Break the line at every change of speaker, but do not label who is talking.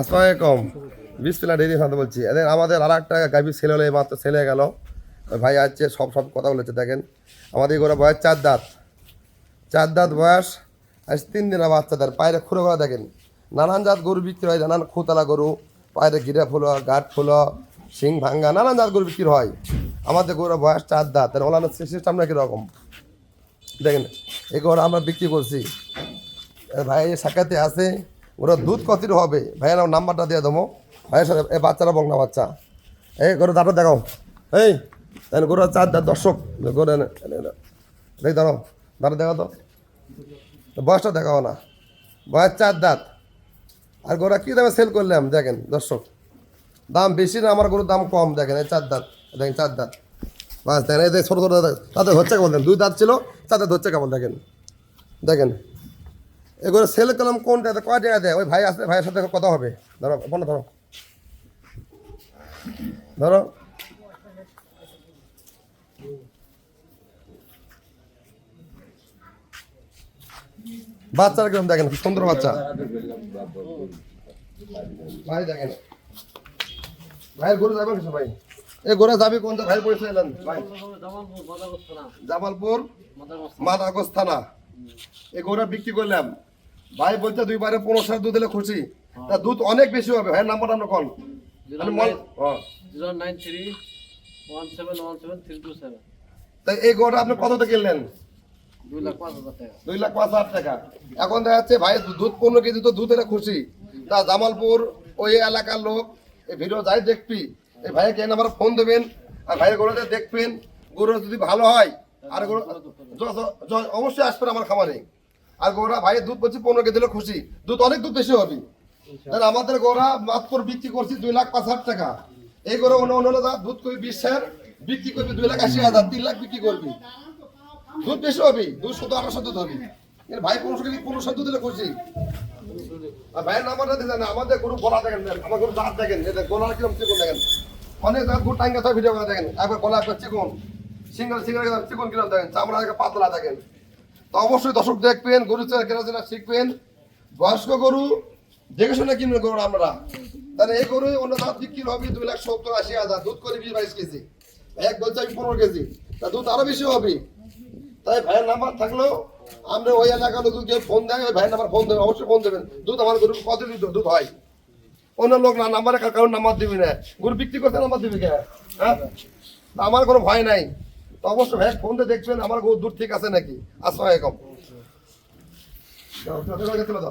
আসসালামাইকুম বিসমিল্লাহ dairy fund বলছি। এদের আমাদের আর একটা গাভী ছেলে হলে মাত্র ছেলে গেল। ভাই আছে, সব সব কথা বলেছে, দেখেন। আমাদের গোড়া বয়স চার দাঁত। চার দাঁত বয়স, আজ তিন দিনের বাচ্চাদের পায়ের খুঁড়ো করা দেখেন। নানান জাত গরু বিক্রি হয়, নানান খুতলা গরু। পায়ের গিরা ফুলো, গাঁট ফুলো, শিং ভাঙ্গা, নানান জাত গরু বিক্রি হয়। আমাদের গরু বয়স চার দাঁত। আর ওলানোর সিস্টেমটা কীরকম? দেখেন, এই গরু আমরা বিক্রি করছি। ভাই শাখাতে আছে। ওরা দুধ কতির হবে। আমার নাম্বারটা দিয়ে দেবো। ভাইয়ের সাথে, এই বাচ্চারা বংনা বাচ্চা। এই গরু দাঁড়ো দেখাও। এই তাই গরু চার দর্শক। গরু। দেখ দাঁড়ো দাঁড়ো দেখাও তো। বয়সটা দেখাও না। বয়স চার দাঁত। আর গোরা কী দামে সেল করলাম দেখেন, দর্শক। দাম বেশি না, আমার গরুর দাম কম, দেখেন, এই চার দাঁত। দেখেন, চার দাঁত। বাস, দেখেন, এই ছোটো ছোটো তাদের হচ্ছে কেমন? দেখেন দুই দাঁত ছিল দাঁত হচ্ছে কেমন? দেখেন। দেখেন। এগুলো সেল করলাম কোনটা? কয় জায়গায় দেয়? ওই ভাই আসলে ভাইয়ের সাথে কথা হবে। ধরো ফোনটা ধরো। ধরো। বাচ্চারা কীরকম দেখেন? সুন্দর বাচ্চা। ভাই দেখেন। ভাইয়ের গরু যাবেন কিছু ভাই? এই গরু যাবি কোন ভাই পয়সা এলেন। ভাই। জামালপুর মাদাগজ থানা। এই গরুটা বিক্রি করলাম। ভাই বলছে দুইবারে পনেরো সাল দুধ দিলে খুশি। তা দুধ অনেক বেশি হবে। ভাইয়ের নাম্বারটা আমরা কল হ্যাঁ।
Zero nine three one seven one seven three two seven.
তা এই গরুটা আপনি কততে কিনলেন?
দুই লাখ পাঁচ হাজার টাকা।
এখন দেখা যাচ্ছে ভাই দুধ পনেরো কেজি তো দুধ এলে খুশি। তা জামালপুর ওই এলাকার লোক এই ভিডিও যাই দেখবি এই ভাইকে নাম্বার ফোন দেবেন আর ভাইয়ের গরুতে দেখবেন। গরু যদি ভালো হয় আর গরু অবশ্যই আসবেন আমার খামারে। আর গোরা ভাইয়ের দুধ বলছি পনেরো কেজি দিলে খুশি। দুধ অনেক দুধ বেশি হবে। তাহলে আমাদের গোরা মাত্র বিক্রি করছি দুই লাখ পাঁচ হাজার টাকা। এই গরু অন্য অন্য দুধ করবি বিশ হাজার বিক্রি করবি দুই লাখ আশি হাজার তিন লাখ বিক্রি করবি। দুধ বেশি হবে দুধ শুধু আঠারোশো দুধ হবে। এর ভাই পনেরোশো কেজি পনেরোশো দুধ দিলে খুশি। আর ভাইয়ের নাম্বারটা আমাদের গরু গলা দেখেন আমার গরু দাঁত দেখেন এদের গলার কীরকম চিকন দেখেন। অনেক দাঁত গরু টাঙ্গা ভিডিও করে দেখেন একবার গলা একবার চিকন। সিঙ্গেল সিঙ্গেল চিকন কীরকম দেখেন চামড়া পাতলা দেখেন। তো অবশ্যই দর্শক দেখবেন, গরু চেনা, কেনা চেনা শিখবেন। বয়স্ক গরু, দেখে শুনে কিনবেন গরু আমরা তাহলে এই গরু অন্য দাঁত বিক্রি হবে দুই লাখ সত্তর, আশি হাজার। দুধ করে বিশ, বাইশ কেজি। এক বলছে আমি পনেরো কেজি। তা দুধ আরও বেশি হবে। তাই ভাইয়ের নাম্বার থাকলেও আমরা ওই এলাকার লোক কেউ ফোন দেয়, ওই ভাইয়ের নাম্বার ফোন দেবেন, অবশ্যই ফোন দেবেন। দুধ আমার গরু কত দুধ দুধ হয় অন্য লোক না, নাম্বারে কারোর নাম্বার দিবি না। গরু বিক্রি করতে নাম্বার দিবি কে? হ্যাঁ? আমার কোনো ভয় নাই। তো অবশ্যই ভাই ফোন দিয়ে আমার গরু দূর ঠিক আছে নাকি আসসালামাইকুম দাও, দাও।